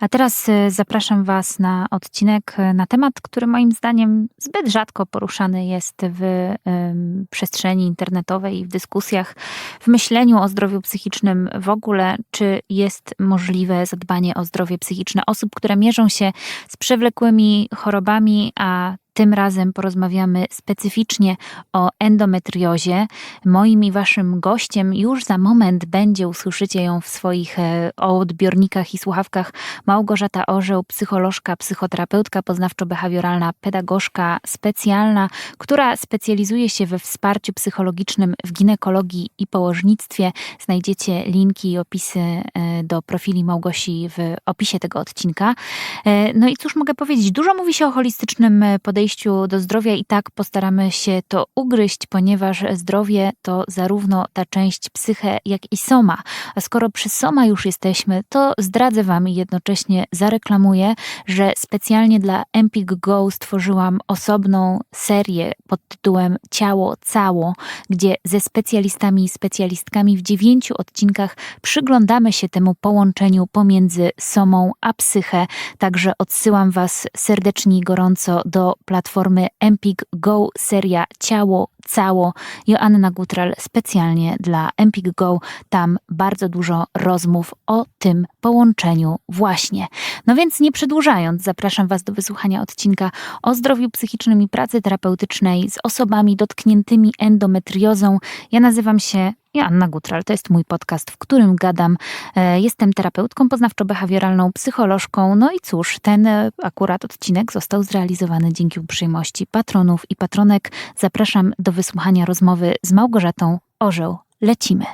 A teraz y, zapraszam Was na odcinek y, na temat, który moim zdaniem zbyt rzadko poruszany jest w przestrzeni internetowej i w dyskusjach, w myśleniu o zdrowiu psychicznym w ogóle, czy jest możliwe zadbanie o zdrowie psychiczne osób, które mierzą się z przewlekłymi chorobami, a tym razem porozmawiamy specyficznie o endometriozie. Moim i waszym gościem już za moment będzie, usłyszycie ją w swoich e, odbiornikach i słuchawkach, Małgorzata Orzeł, psycholożka, psychoterapeutka poznawczo-behawioralna, pedagogzka specjalna, która specjalizuje się we wsparciu psychologicznym w ginekologii i położnictwie. Znajdziecie linki i opisy e, do profili Małgosi w opisie tego odcinka. E, No i cóż mogę powiedzieć? Dużo mówi się o holistycznym podejściu do zdrowia i tak postaramy się to ugryźć, ponieważ zdrowie to zarówno ta część psyche, jak i soma. A skoro przy soma już jesteśmy, to zdradzę Wam i jednocześnie zareklamuję, że specjalnie dla Empik Go stworzyłam osobną serię pod tytułem Ciało Cało, gdzie ze specjalistami i specjalistkami w dziewięciu odcinkach przyglądamy się temu połączeniu pomiędzy somą a psychę. Także odsyłam Was serdecznie i gorąco do platformy Empik Go seria Ciało Cało. Joanna Gutral specjalnie dla Empik Go. Tam bardzo dużo rozmów o tym połączeniu właśnie. No więc nie przedłużając, zapraszam Was do wysłuchania odcinka o zdrowiu psychicznym i pracy terapeutycznej z osobami dotkniętymi endometriozą. Ja nazywam się Joanna Gutral, to jest mój podcast, w którym gadam. E, Jestem terapeutką poznawczo-behawioralną, psycholożką. No i cóż, ten e, akurat odcinek został zrealizowany dzięki uprzejmości patronów i patronek. Zapraszam do wysłuchania rozmowy z Małgorzatą Orzeł. Lecimy.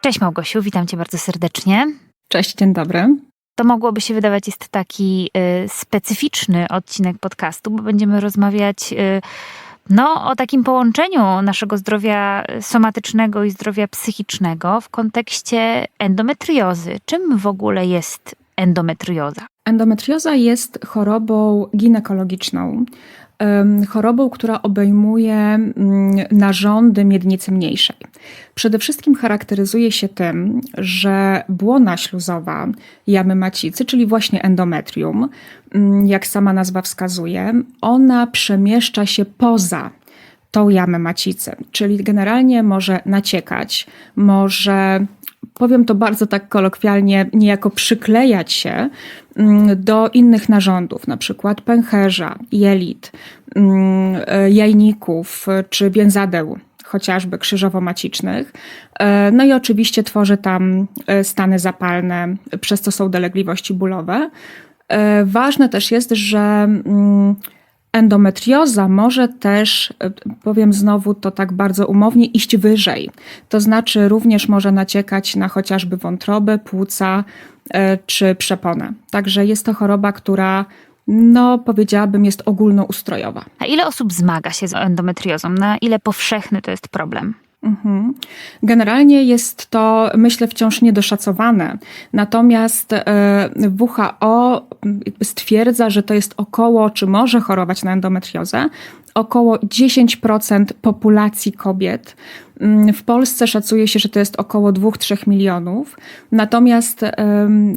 Cześć Małgosiu, witam cię bardzo serdecznie. Cześć, dzień dobry. To mogłoby się wydawać jest taki y, specyficzny odcinek podcastu, bo będziemy rozmawiać y, no, o takim połączeniu naszego zdrowia somatycznego i zdrowia psychicznego w kontekście endometriozy. Czym w ogóle jest endometrioza? Endometrioza jest chorobą ginekologiczną. Chorobą, która obejmuje mm, narządy miednicy mniejszej. Przede wszystkim charakteryzuje się tym, że błona śluzowa jamy macicy, czyli właśnie endometrium, mm, jak sama nazwa wskazuje, ona przemieszcza się poza tą jamę macicy, czyli generalnie może naciekać, może powiem to bardzo tak kolokwialnie, niejako przyklejać się do innych narządów, na przykład pęcherza, jelit, mm, e, jajników e, czy więzadeł chociażby krzyżowo-macicznych. E, No i oczywiście tworzy tam stany zapalne, przez co są dolegliwości bólowe. Ważne też jest, że mm, endometrioza może też, powiem znowu to tak bardzo umownie, iść wyżej. To znaczy również może naciekać na chociażby wątrobę, płuca czy przeponę. Także jest to choroba, która no powiedziałabym jest ogólnoustrojowa. A ile osób zmaga się z endometriozą? Na ile powszechny to jest problem? Mhm. Generalnie jest to, myślę, wciąż niedoszacowane. Natomiast e, WHO stwierdza, że to jest około, czy może chorować na endometriozę, około 10% populacji kobiet. Mm, W Polsce szacuje się, że to jest około 2-3 milionów. Natomiast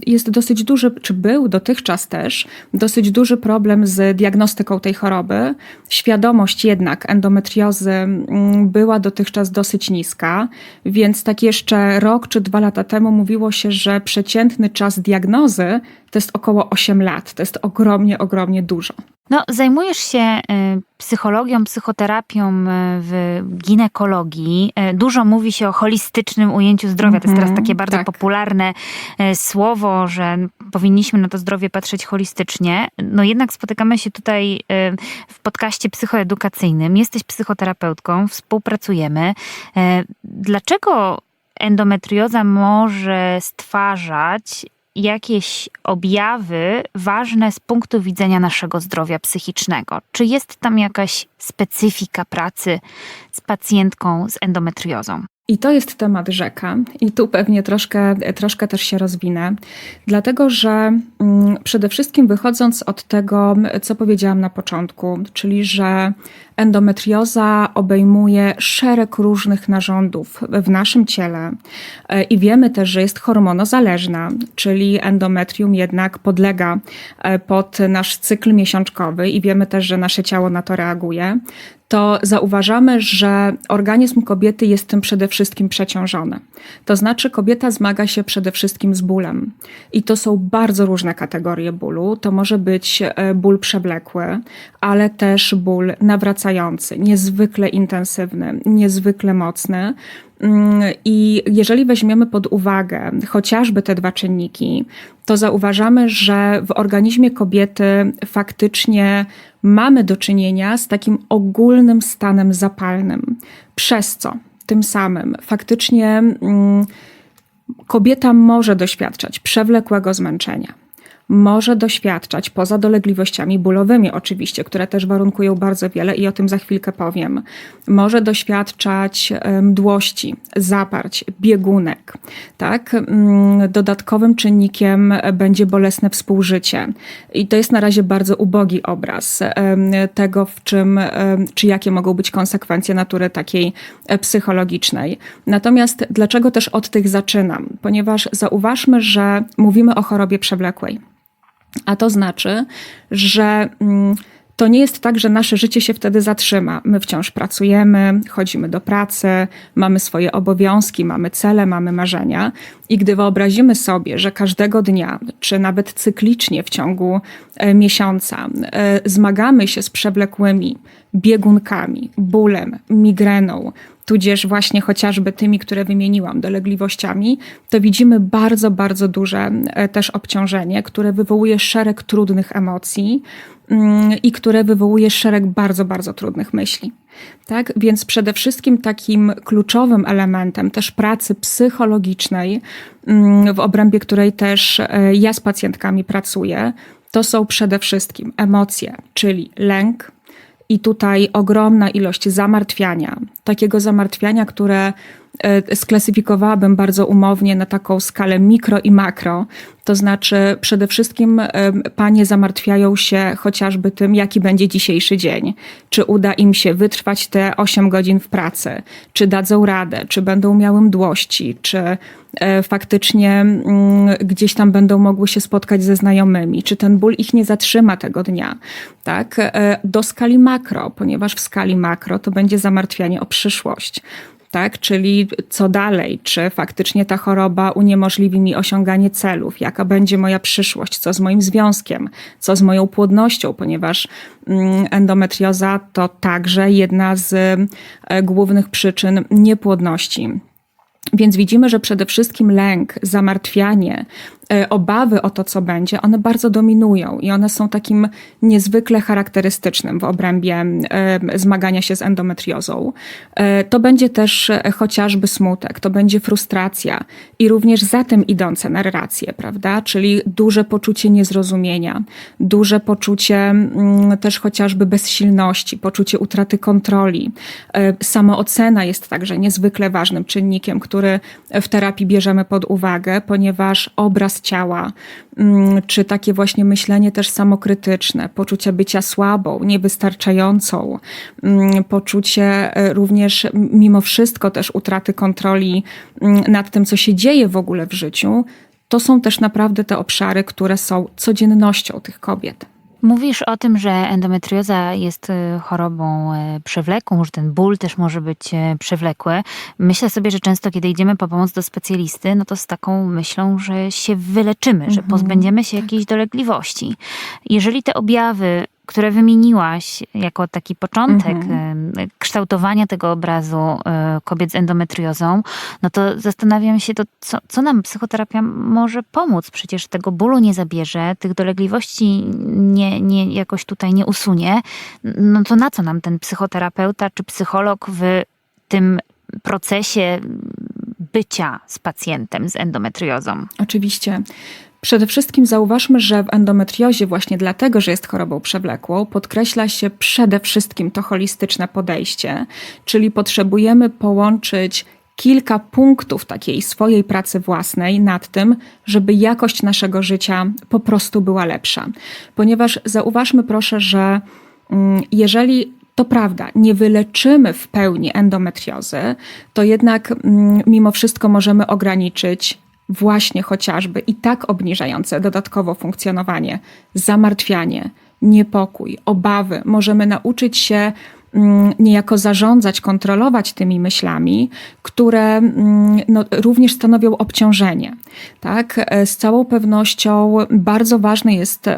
jest dosyć duży, czy był dotychczas też, dosyć duży problem z diagnostyką tej choroby. Świadomość jednak endometriozy mm, była dotychczas dosyć niska, więc tak jeszcze rok czy dwa lata temu mówiło się, że przeciętny czas diagnozy to jest około 8 lat. To jest ogromnie, ogromnie dużo. No, zajmujesz się y, psychologią, psychoterapią y, w ginekologii. Y, Dużo mówi się o holistycznym ujęciu zdrowia. To jest teraz Mhm, takie bardzo tak. popularne słowo, że powinniśmy na to zdrowie patrzeć holistycznie. No jednak spotykamy się tutaj w podcaście psychoedukacyjnym. Jesteś psychoterapeutką, współpracujemy. Dlaczego endometrioza może stwarzać jakieś objawy ważne z punktu widzenia naszego zdrowia psychicznego? Czy jest tam jakaś specyfika pracy z pacjentką z endometriozą? I to jest temat rzeka, i tu pewnie troszkę, troszkę też się rozwinę, dlatego że mm, przede wszystkim wychodząc od tego, co powiedziałam na początku, czyli że endometrioza obejmuje szereg różnych narządów w naszym ciele e, i wiemy też, że jest hormonozależna, czyli endometrium jednak podlega e, pod nasz cykl miesiączkowy i wiemy też, że nasze ciało na to reaguje to zauważamy, że organizm kobiety jest tym przede wszystkim przeciążony. To znaczy, kobieta zmaga się przede wszystkim z bólem. I to są bardzo różne kategorie bólu. To może być e, ból przewlekły, ale też ból nawracający, niezwykle intensywny, niezwykle mocny. Mm, I jeżeli weźmiemy pod uwagę chociażby te dwa czynniki, to zauważamy, że w organizmie kobiety faktycznie mamy do czynienia z takim ogólnym stanem zapalnym, przez co? Tym samym. Faktycznie mm, kobieta może doświadczać przewlekłego zmęczenia może doświadczać, poza dolegliwościami bólowymi oczywiście, które też warunkują bardzo wiele i o tym za chwilkę powiem, może doświadczać mdłości, zaparć, biegunek. Tak? Mm, dodatkowym czynnikiem będzie bolesne współżycie. I to jest na razie bardzo ubogi obraz tego, w czym, czy jakie mogą być konsekwencje natury takiej e, psychologicznej. Natomiast dlaczego też od tych zaczynam? Ponieważ zauważmy, że mówimy o chorobie przewlekłej. A to znaczy, że mm, to nie jest tak, że nasze życie się wtedy zatrzyma. My wciąż pracujemy, chodzimy do pracy, mamy swoje obowiązki, mamy cele, mamy marzenia. I gdy wyobrazimy sobie, że każdego dnia, czy nawet cyklicznie w ciągu e, miesiąca, e, zmagamy się z przewlekłymi biegunkami, bólem, migreną, tudzież właśnie chociażby tymi, które wymieniłam, dolegliwościami, to widzimy bardzo, bardzo duże e, też obciążenie, które wywołuje szereg trudnych emocji mm, i które wywołuje szereg bardzo, bardzo trudnych myśli. Tak? Więc przede wszystkim takim kluczowym elementem też pracy psychologicznej, mm, w obrębie której też e, ja z pacjentkami pracuję, to są przede wszystkim emocje, czyli lęk, i tutaj ogromna ilość zamartwiania, takiego zamartwiania, które e, sklasyfikowałabym bardzo umownie na taką skalę mikro i makro. To znaczy, przede wszystkim e, panie zamartwiają się chociażby tym, jaki będzie dzisiejszy dzień. Czy uda im się wytrwać te 8 godzin w pracy, czy dadzą radę, czy będą miały mdłości, czy e, faktycznie mm, gdzieś tam będą mogły się spotkać ze znajomymi, czy ten ból ich nie zatrzyma tego dnia. Tak? Do skali makro, ponieważ w skali makro to będzie zamartwianie o przyszłość tak? Czyli co dalej? Czy faktycznie ta choroba uniemożliwi mi osiąganie celów? Jaka będzie moja przyszłość? Co z moim związkiem? Co z moją płodnością? Ponieważ mm, endometrioza to także jedna z e, głównych przyczyn niepłodności. Więc widzimy, że przede wszystkim lęk, zamartwianie, obawy o to, co będzie, one bardzo dominują i one są takim niezwykle charakterystycznym w obrębie e, zmagania się z endometriozą. E, to będzie też chociażby smutek, to będzie frustracja i również za tym idące narracje, prawda? Czyli duże poczucie niezrozumienia, duże poczucie też chociażby bezsilności, poczucie utraty kontroli. Samoocena jest także niezwykle ważnym czynnikiem, który w terapii bierzemy pod uwagę, ponieważ obraz ciała, mm, czy takie właśnie myślenie też samokrytyczne, poczucie bycia słabą, niewystarczającą, mm, poczucie e, również mimo wszystko też utraty kontroli mm, nad tym, co się dzieje w ogóle w życiu, to są też naprawdę te obszary, które są codziennością tych kobiet. Mówisz o tym, że endometrioza jest y, chorobą y, przewlekłą, że ten ból też może być y, przewlekły. Myślę sobie, że często, kiedy idziemy po pomoc do specjalisty, no to z taką myślą, że się wyleczymy, że mhm. pozbędziemy się jakiejś dolegliwości. Jeżeli te objawy które wymieniłaś jako taki początek mhm. kształtowania tego obrazu e, kobiet z endometriozą, no to zastanawiam się, to co, co nam psychoterapia może pomóc? Przecież tego bólu nie zabierze, tych dolegliwości nie, nie, jakoś tutaj nie usunie. No to na co nam ten psychoterapeuta czy psycholog w tym procesie bycia z pacjentem z endometriozą? Oczywiście. Przede wszystkim zauważmy, że w endometriozie, właśnie dlatego, że jest chorobą przewlekłą, podkreśla się przede wszystkim to holistyczne podejście, czyli potrzebujemy połączyć kilka punktów takiej swojej pracy własnej nad tym, żeby jakość naszego życia po prostu była lepsza. Ponieważ zauważmy proszę, że mm, jeżeli to prawda, nie wyleczymy w pełni endometriozy, to jednak mm, mimo wszystko możemy ograniczyć właśnie chociażby i tak obniżające dodatkowo funkcjonowanie, zamartwianie, niepokój, obawy. Możemy nauczyć się niejako zarządzać, kontrolować tymi myślami, które mm, no, również stanowią obciążenie. Tak? E, Z całą pewnością bardzo ważne jest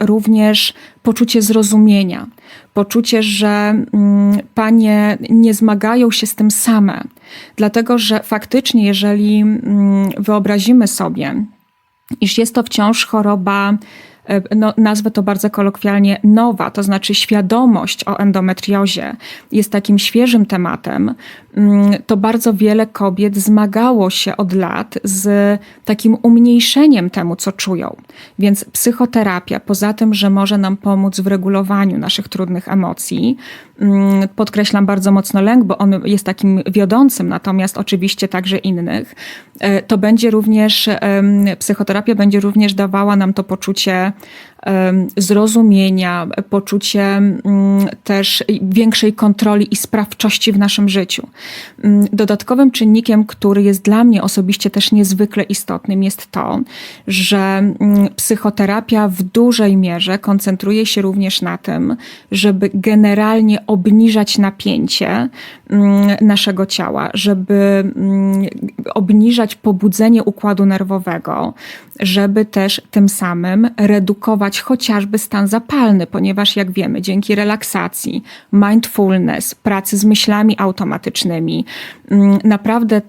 również poczucie zrozumienia, poczucie, że mm, panie nie zmagają się z tym same, dlatego że faktycznie, jeżeli mm, wyobrazimy sobie, iż jest to wciąż choroba, no, nazwę to bardzo kolokwialnie, nowa, to znaczy świadomość o endometriozie jest takim świeżym tematem, to bardzo wiele kobiet zmagało się od lat z takim umniejszeniem temu, co czują. Więc psychoterapia, poza tym, że może nam pomóc w regulowaniu naszych trudnych emocji, mm, podkreślam bardzo mocno lęk, bo on jest takim wiodącym, natomiast oczywiście także innych, e, to będzie również, psychoterapia będzie również dawała nam to poczucie zrozumienia, poczucie mm, też większej kontroli i sprawczości w naszym życiu. Mm, Dodatkowym czynnikiem, który jest dla mnie osobiście też niezwykle istotnym, jest to, że mm, psychoterapia w dużej mierze koncentruje się również na tym, żeby generalnie obniżać napięcie naszego ciała, żeby obniżać pobudzenie układu nerwowego, żeby też tym samym redukować chociażby stan zapalny, ponieważ jak wiemy, dzięki relaksacji, mindfulness, pracy z myślami automatycznymi, mm, naprawdę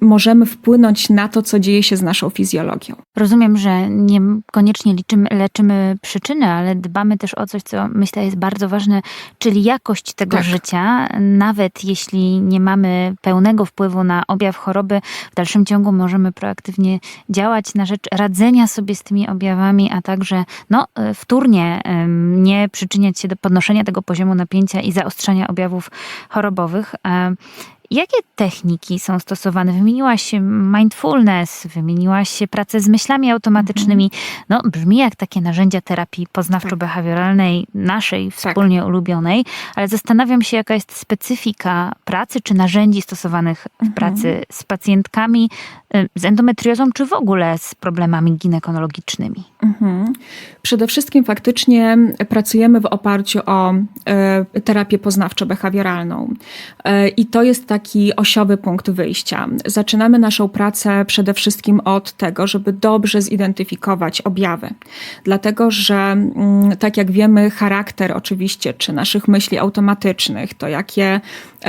możemy wpłynąć na to, co dzieje się z naszą fizjologią. Rozumiem, że nie koniecznie liczymy, leczymy przyczyny, ale dbamy też o coś, co myślę jest bardzo ważne, czyli jakość tego Tak. życia. Nawet jeśli nie mamy pełnego wpływu na objaw choroby, w dalszym ciągu możemy proaktywnie działać na rzecz radzenia sobie z tymi objawami, a także no, wtórnie nie przyczyniać się do podnoszenia tego poziomu napięcia i zaostrzania objawów chorobowych. Jakie techniki są stosowane? Wymieniłaś mindfulness, wymieniłaś pracę z myślami automatycznymi. No, brzmi jak takie narzędzia terapii poznawczo-behawioralnej, naszej wspólnie ulubionej, ale zastanawiam się, jaka jest specyfika pracy czy narzędzi stosowanych w pracy z pacjentkami y, z endometriozą, czy w ogóle z problemami ginekologicznymi. Mhm. Przede wszystkim faktycznie pracujemy w oparciu o e, terapię poznawczo-behawioralną. E, I to jest taki osiowy punkt wyjścia. Zaczynamy naszą pracę przede wszystkim od tego, żeby dobrze zidentyfikować objawy. Dlatego, że mm, tak jak wiemy, charakter oczywiście, czy naszych myśli automatycznych, to jakie,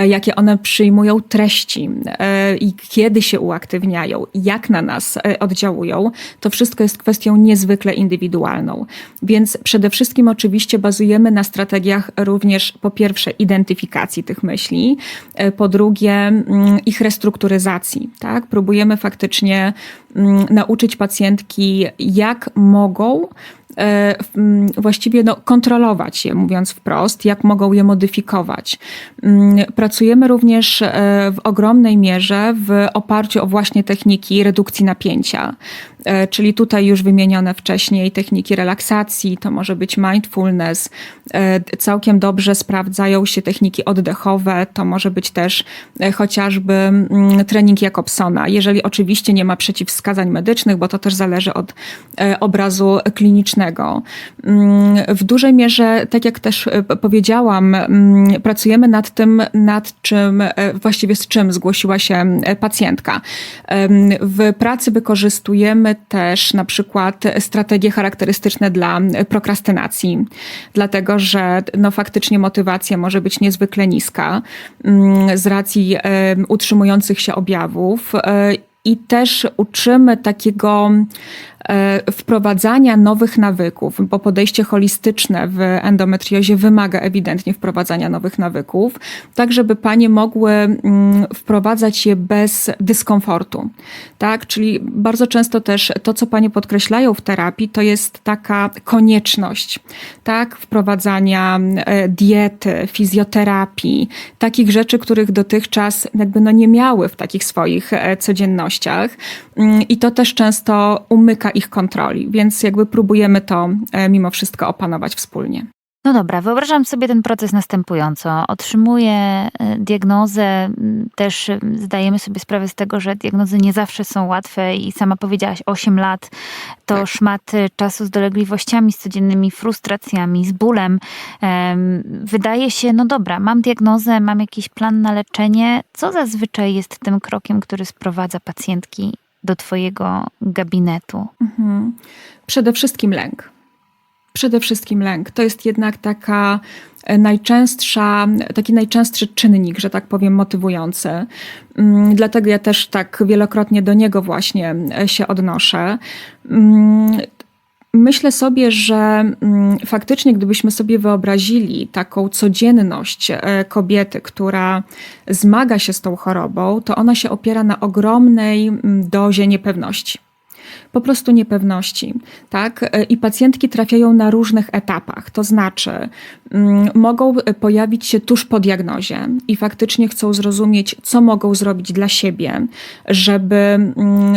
jakie one przyjmują treści e, i kiedy się uaktywniają, jak na nas e, oddziałują, to wszystko jest kwestią niezwykle indywidualną. Więc przede wszystkim oczywiście bazujemy na strategiach również po pierwsze identyfikacji tych myśli, e, po drugie mm, ich restrukturyzacji. Tak? Próbujemy faktycznie mm, nauczyć pacjentki, jak mogą e, właściwie no, kontrolować je, mówiąc wprost, jak mogą je modyfikować. Pracujemy również e, w ogromnej mierze w oparciu o właśnie techniki redukcji napięcia. E, Czyli tutaj już wymienione wcześniej techniki relaksacji, to może być mindfulness. E, Całkiem dobrze sprawdzają się techniki oddechowe, to może być też e, chociażby trening Jakobsona, jeżeli oczywiście nie ma przeciwwskazań medycznych, bo to też zależy od e, obrazu klinicznego. Mm, W dużej mierze, tak jak też e, powiedziałam, mm, pracujemy nad tym, nad czym, e, właściwie z czym zgłosiła się e, pacjentka. W pracy wykorzystujemy też na przykład strategie charakterystyczne dla prokrastynacji, dlatego że no, faktycznie motywacja może być niezwykle niska mm, z racji utrzymujących się objawów. I też uczymy takiego wprowadzania nowych nawyków, bo podejście holistyczne w endometriozie wymaga ewidentnie wprowadzania nowych nawyków, tak żeby panie mogły mm, wprowadzać je bez dyskomfortu. Tak? Czyli bardzo często też to, co panie podkreślają w terapii, to jest taka konieczność tak? wprowadzania e, diety, fizjoterapii, takich rzeczy, których dotychczas jakby no nie miały w takich swoich e, codziennościach. Mm, I to też często umyka ich kontroli, więc jakby próbujemy to e, mimo wszystko opanować wspólnie. No dobra, wyobrażam sobie ten proces następująco. Otrzymuję y, diagnozę, też y, zdajemy sobie sprawę z tego, że diagnozy nie zawsze są łatwe i sama powiedziałaś 8 lat to Tak. szmat czasu z dolegliwościami, z codziennymi frustracjami, z bólem. Em, Wydaje się, no dobra, mam diagnozę, mam jakiś plan na leczenie. Co zazwyczaj jest tym krokiem, który sprowadza pacjentki do twojego gabinetu? Mhm. Przede wszystkim lęk. Przede wszystkim lęk. To jest jednak taka e, najczęstsza, taki najczęstszy czynnik, że tak powiem, motywujący. Mm, Dlatego ja też tak wielokrotnie do niego właśnie e, się odnoszę. Myślę sobie, że mm, faktycznie, gdybyśmy sobie wyobrazili taką codzienność e, kobiety, która zmaga się z tą chorobą, to ona się opiera na ogromnej mm, dozie niepewności po prostu niepewności, tak? I pacjentki trafiają na różnych etapach, to znaczy mm, mogą pojawić się tuż po diagnozie i faktycznie chcą zrozumieć, co mogą zrobić dla siebie, żeby mm,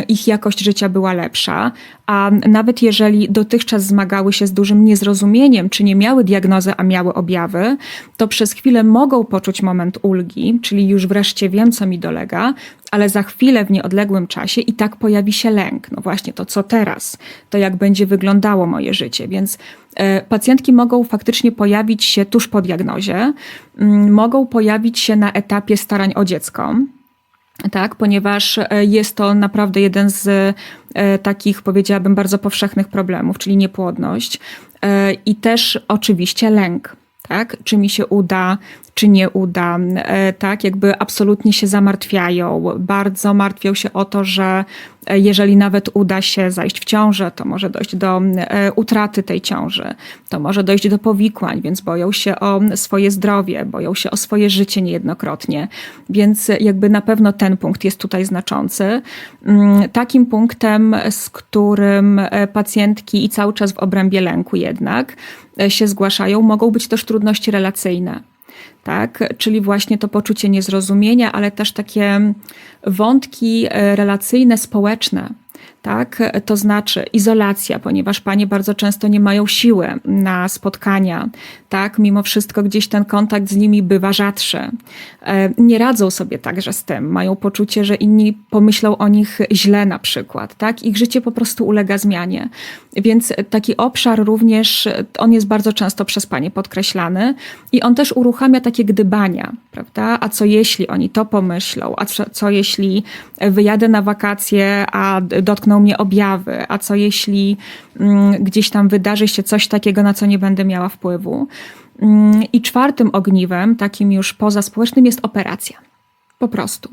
ich jakość życia była lepsza, a nawet jeżeli dotychczas zmagały się z dużym niezrozumieniem, czy nie miały diagnozy, a miały objawy, to przez chwilę mogą poczuć moment ulgi, czyli już wreszcie wiem, co mi dolega, ale za chwilę w nieodległym czasie i tak pojawi się lęk. No właśnie, to co teraz? To jak będzie wyglądało moje życie? Więc e, pacjentki mogą faktycznie pojawić się tuż po diagnozie, mm, mogą pojawić się na etapie starań o dziecko. Tak, ponieważ e, jest to naprawdę jeden z e, takich, powiedziałabym, bardzo powszechnych problemów, czyli niepłodność i też oczywiście lęk. Tak? Czy mi się uda, czy nie uda, e, tak? Jakby absolutnie się zamartwiają, bardzo martwią się o to, że e, jeżeli nawet uda się zajść w ciążę, to może dojść do e, utraty tej ciąży, to może dojść do powikłań, więc boją się o swoje zdrowie, boją się o swoje życie niejednokrotnie. Więc jakby na pewno ten punkt jest tutaj znaczący. Mm, Takim punktem, z którym pacjentki i cały czas w obrębie lęku jednak się zgłaszają, mogą być też trudności relacyjne tak? Czyli właśnie to poczucie niezrozumienia, ale też takie wątki e, relacyjne, społeczne. Tak? To znaczy izolacja, ponieważ panie bardzo często nie mają siły na spotkania, tak? Mimo wszystko gdzieś ten kontakt z nimi bywa rzadszy. E, Nie radzą sobie także z tym, mają poczucie, że inni pomyślą o nich źle na przykład, tak? Ich życie po prostu ulega zmianie. Więc taki obszar również, on jest bardzo często przez panie podkreślany i on też uruchamia takie gdybania, prawda? A co jeśli oni to pomyślą? A co, co jeśli wyjadę na wakacje, a dotkną mnie objawy? A co jeśli mm, gdzieś tam wydarzy się coś takiego, na co nie będę miała wpływu? Mm, I czwartym ogniwem, takim już pozaspołecznym, jest operacja. Po prostu.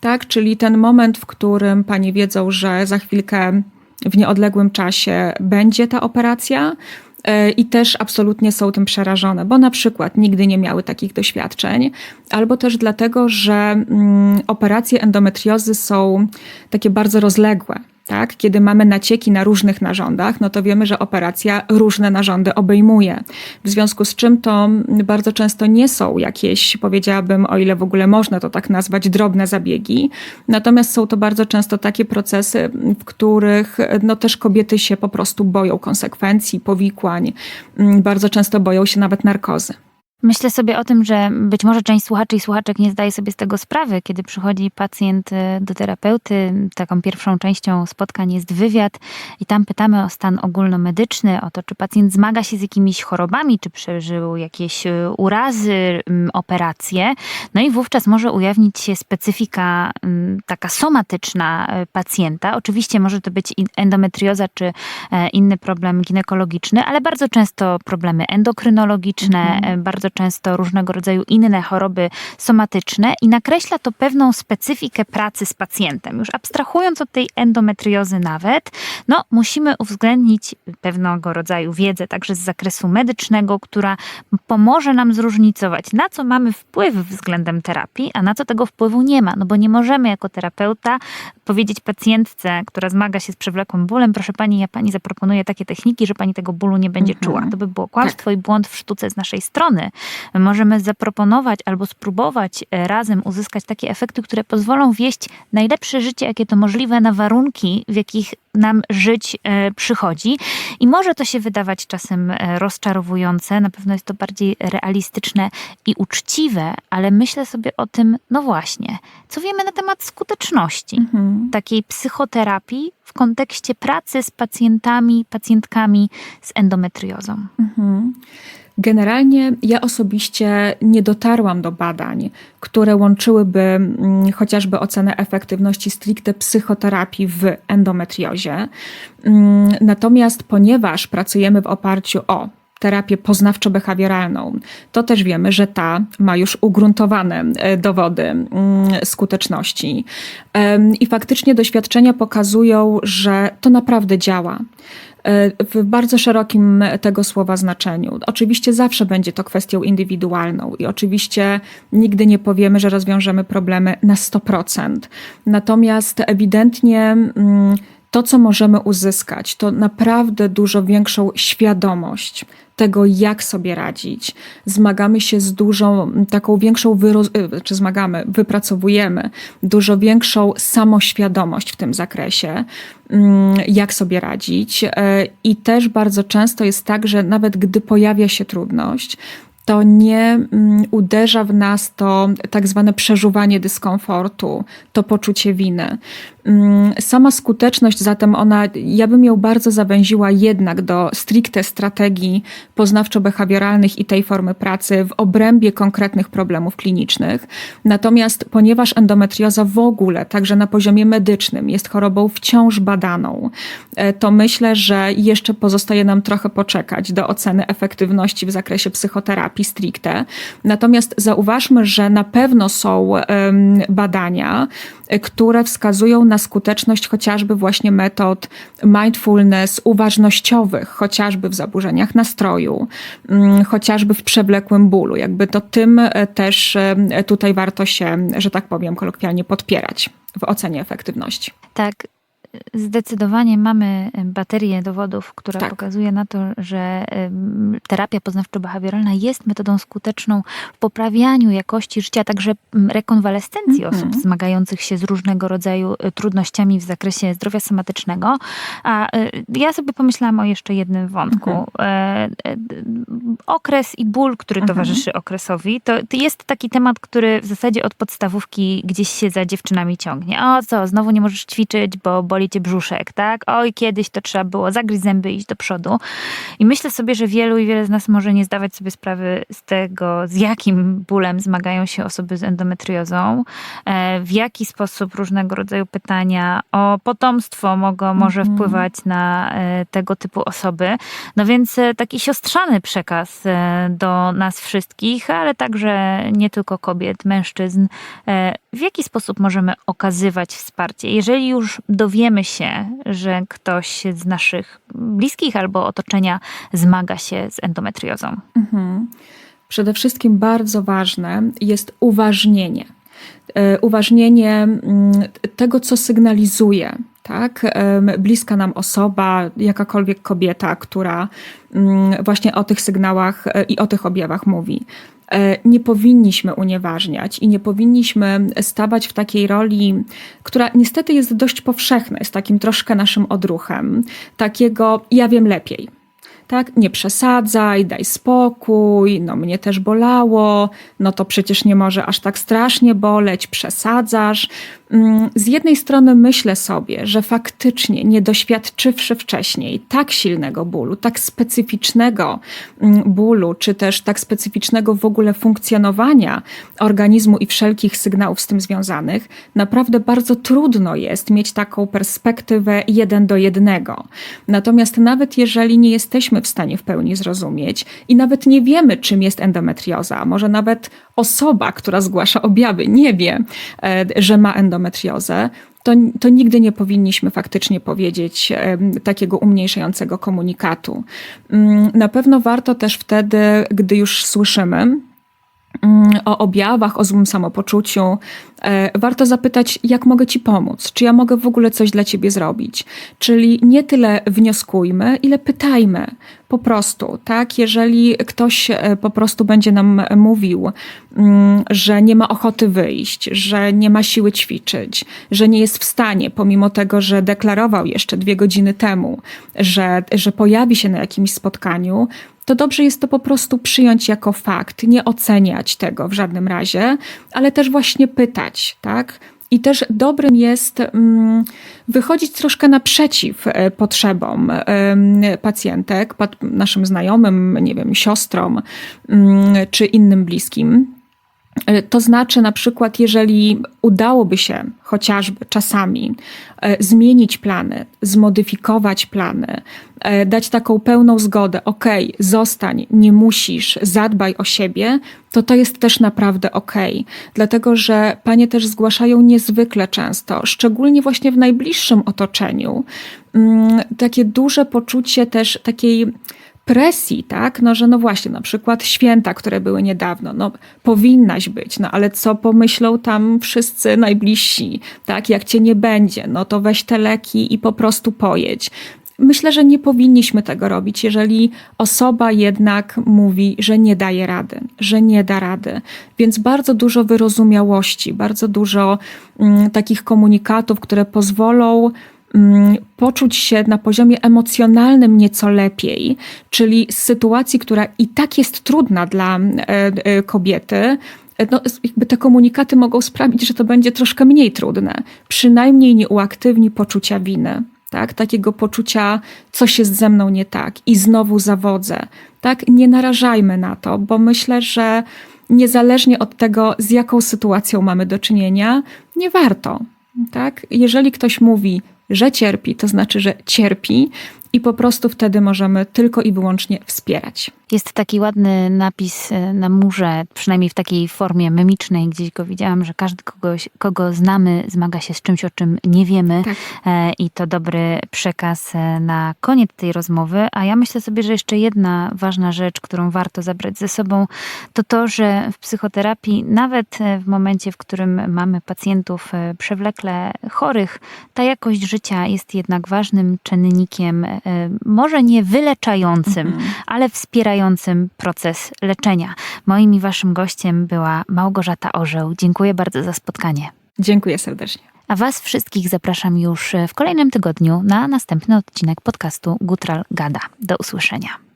Tak? Czyli ten moment, w którym panie wiedzą, że za chwilkę w nieodległym czasie będzie ta operacja. e, I też absolutnie są tym przerażone, bo na przykład nigdy nie miały takich doświadczeń, albo też dlatego, że mm, operacje endometriozy są takie bardzo rozległe. Tak? Kiedy mamy nacieki na różnych narządach, no to wiemy, że operacja różne narządy obejmuje. W związku z czym to bardzo często nie są jakieś, powiedziałabym, o ile w ogóle można to tak nazwać, drobne zabiegi. Natomiast są to bardzo często takie procesy, w których no, też kobiety się po prostu boją konsekwencji, powikłań. Mm, Bardzo często boją się nawet narkozy. Myślę sobie o tym, że być może część słuchaczy i słuchaczek nie zdaje sobie z tego sprawy, kiedy przychodzi pacjent y, do terapeuty. Taką pierwszą częścią spotkań jest wywiad i tam pytamy o stan ogólnomedyczny, o to, czy pacjent zmaga się z jakimiś chorobami, czy przeżył jakieś y, urazy, operacje. No i wówczas może ujawnić się specyfika taka somatyczna y, pacjenta. Oczywiście może to być endometrioza czy e, inny problem ginekologiczny, ale bardzo często problemy endokrynologiczne, e, bardzo często różnego rodzaju inne choroby somatyczne i nakreśla to pewną specyfikę pracy z pacjentem. Już abstrahując od tej endometriozy nawet, no musimy uwzględnić pewnego rodzaju wiedzę także z zakresu medycznego, która pomoże nam zróżnicować, na co mamy wpływ względem terapii, a na co tego wpływu nie ma. No bo nie możemy jako terapeuta powiedzieć pacjentce, która zmaga się z przewlekłym bólem, proszę pani, ja pani zaproponuję takie techniki, że pani tego bólu nie będzie Mhm. czuła. To by było kłamstwo i błąd w sztuce z naszej strony. My możemy zaproponować albo spróbować e, razem uzyskać takie efekty, które pozwolą wieść najlepsze życie, jakie to możliwe na warunki, w jakich nam żyć e, przychodzi. I może to się wydawać czasem e, rozczarowujące, na pewno jest to bardziej realistyczne i uczciwe, ale myślę sobie o tym, no właśnie, co wiemy na temat skuteczności Mhm. takiej psychoterapii w kontekście pracy z pacjentami, pacjentkami z endometriozą. Mhm. Generalnie ja osobiście nie dotarłam do badań, które łączyłyby mm, chociażby ocenę efektywności stricte psychoterapii w endometriozie. Mm, Natomiast ponieważ pracujemy w oparciu o terapię poznawczo-behawioralną, to też wiemy, że ta ma już ugruntowane e, dowody mm, skuteczności. I faktycznie doświadczenia pokazują, że to naprawdę działa w bardzo szerokim tego słowa znaczeniu. Oczywiście zawsze będzie to kwestią indywidualną i oczywiście nigdy nie powiemy, że rozwiążemy problemy na 100%. Natomiast ewidentnie mm, to, co możemy uzyskać, to naprawdę dużo większą świadomość tego, jak sobie radzić. Zmagamy się z dużą, taką większą, y, czy zmagamy, wypracowujemy dużo większą samoświadomość w tym zakresie, mm, jak sobie radzić. E, I też bardzo często jest tak, że nawet gdy pojawia się trudność, to nie mm, uderza w nas to tak zwane przeżuwanie dyskomfortu, to poczucie winy. Mm, Sama skuteczność, zatem ona, ja bym ją bardzo zawęziła jednak do stricte strategii poznawczo-behawioralnych i tej formy pracy w obrębie konkretnych problemów klinicznych. Natomiast ponieważ endometrioza w ogóle, także na poziomie medycznym, jest chorobą wciąż badaną, e, to myślę, że jeszcze pozostaje nam trochę poczekać do oceny efektywności w zakresie psychoterapii stricte. Natomiast zauważmy, że na pewno są badania, które wskazują na skuteczność chociażby właśnie metod mindfulness uważnościowych, chociażby w zaburzeniach nastroju, mm, chociażby w przewlekłym bólu. Jakby to tym e, też e, tutaj warto się, że tak powiem kolokwialnie, podpierać w ocenie efektywności. Tak, zdecydowanie mamy baterię dowodów, która Tak. pokazuje na to, że terapia poznawczo-behawioralna jest metodą skuteczną w poprawianiu jakości życia, także mm, rekonwalescencji Mhm. osób zmagających się z różnego rodzaju e, trudnościami w zakresie zdrowia somatycznego. A e, ja sobie pomyślałam o jeszcze jednym wątku. Mhm. E, d- Okres i ból, który Mhm. towarzyszy okresowi, to, to jest taki temat, który w zasadzie od podstawówki gdzieś się za dziewczynami ciągnie. O co, znowu nie możesz ćwiczyć, bo boli cię brzuszek, tak? Oj, kiedyś to trzeba było zagryźć zęby i iść do przodu. I myślę sobie, że wielu i wiele z nas może nie zdawać sobie sprawy z tego, z jakim bólem zmagają się osoby z endometriozą, e, w jaki sposób różnego rodzaju pytania o potomstwo mogą może Mhm. wpływać na e, tego typu osoby. No więc e, taki siostrzany przekaz do nas wszystkich, ale także nie tylko kobiet, mężczyzn. W jaki sposób możemy okazywać wsparcie? Jeżeli już dowiemy się, że ktoś z naszych bliskich albo otoczenia zmaga się z endometriozą. Mhm. Przede wszystkim bardzo ważne jest uważnienie. E, Uważnienie mm, tego, co sygnalizuje tak? bliska nam osoba, jakakolwiek kobieta, która mm, właśnie o tych sygnałach e, i o tych objawach mówi. E, Nie powinniśmy unieważniać i nie powinniśmy stawać w takiej roli, która niestety jest dość powszechna, jest takim troszkę naszym odruchem, takiego ja wiem lepiej tak, nie przesadzaj, daj spokój, no mnie też bolało, no to przecież nie może aż tak strasznie boleć, przesadzasz. mm, z jednej strony myślę sobie, że faktycznie nie doświadczywszy wcześniej tak silnego bólu, tak specyficznego mm, bólu, czy też tak specyficznego w ogóle funkcjonowania organizmu i wszelkich sygnałów z tym związanych, naprawdę bardzo trudno jest mieć taką perspektywę jeden do jednego. Natomiast nawet jeżeli nie jesteśmy w stanie w pełni zrozumieć i nawet nie wiemy, czym jest endometrioza, może nawet osoba, która zgłasza objawy, nie wie, e, że ma endometriozę, to, to nigdy nie powinniśmy faktycznie powiedzieć takiego umniejszającego komunikatu. Mm, na pewno warto też wtedy, gdy już słyszymy, o objawach, o złym samopoczuciu, e, warto zapytać, jak mogę Ci pomóc? Czy ja mogę w ogóle coś dla Ciebie zrobić? Czyli nie tyle wnioskujmy, ile pytajmy. Po prostu, tak? Jeżeli ktoś e, po prostu będzie nam mówił, mm, że nie ma ochoty wyjść, że nie ma siły ćwiczyć, że nie jest w stanie, pomimo tego, że deklarował jeszcze dwie godziny temu, że, że pojawi się na jakimś spotkaniu, to dobrze jest to po prostu przyjąć jako fakt, nie oceniać tego w żadnym razie, ale też właśnie pytać, tak? I też dobrym jest mm, wychodzić troszkę naprzeciw e, potrzebom pacjentek, naszym znajomym, nie wiem, siostrom mm, czy innym bliskim. E, to znaczy, na przykład, jeżeli udałoby się chociażby czasami e, zmienić plany, zmodyfikować plany, e, dać taką pełną zgodę, ok, zostań, nie musisz, zadbaj o siebie, to to jest też naprawdę ok. Dlatego, że panie też zgłaszają niezwykle często, szczególnie właśnie w najbliższym otoczeniu, mm, takie duże poczucie też takiej presji, tak? No, że no właśnie, na przykład święta, które były niedawno, no powinnaś być, no ale co pomyślą tam wszyscy najbliżsi, tak? Jak cię nie będzie, no to weź te leki i po prostu pojedź. Myślę, że nie powinniśmy tego robić, jeżeli osoba jednak mówi, że nie daje rady, że nie da rady. Więc bardzo dużo wyrozumiałości, bardzo dużo mm, takich komunikatów, które pozwolą poczuć się na poziomie emocjonalnym nieco lepiej, czyli z sytuacji, która i tak jest trudna dla e, e, kobiety, e, no, jakby te komunikaty mogą sprawić, że to będzie troszkę mniej trudne. Przynajmniej nie uaktywni poczucia winy, tak? takiego poczucia, coś jest ze mną nie tak i znowu zawodzę. Tak? Nie narażajmy na to, bo myślę, że niezależnie od tego, z jaką sytuacją mamy do czynienia, nie warto. Tak? Jeżeli ktoś mówi, że cierpi, to znaczy, że cierpi i po prostu wtedy możemy tylko i wyłącznie wspierać. Jest taki ładny napis e, na murze, przynajmniej w takiej formie memicznej, gdzieś go widziałam, że każdy, kogoś, kogo znamy, zmaga się z czymś, o czym nie wiemy. Tak. E, I to dobry przekaz e, na koniec tej rozmowy. A ja myślę sobie, że jeszcze jedna ważna rzecz, którą warto zabrać ze sobą, to to, że w psychoterapii, nawet w momencie, w którym mamy pacjentów przewlekle chorych, ta jakość życia jest jednak ważnym czynnikiem, może nie wyleczającym, mhm. ale wspierającym proces leczenia. Moim i waszym gościem była Małgorzata Orzeł. Dziękuję bardzo za spotkanie. Dziękuję serdecznie. A Was wszystkich zapraszam już w kolejnym tygodniu na następny odcinek podcastu Gutral Gada. Do usłyszenia.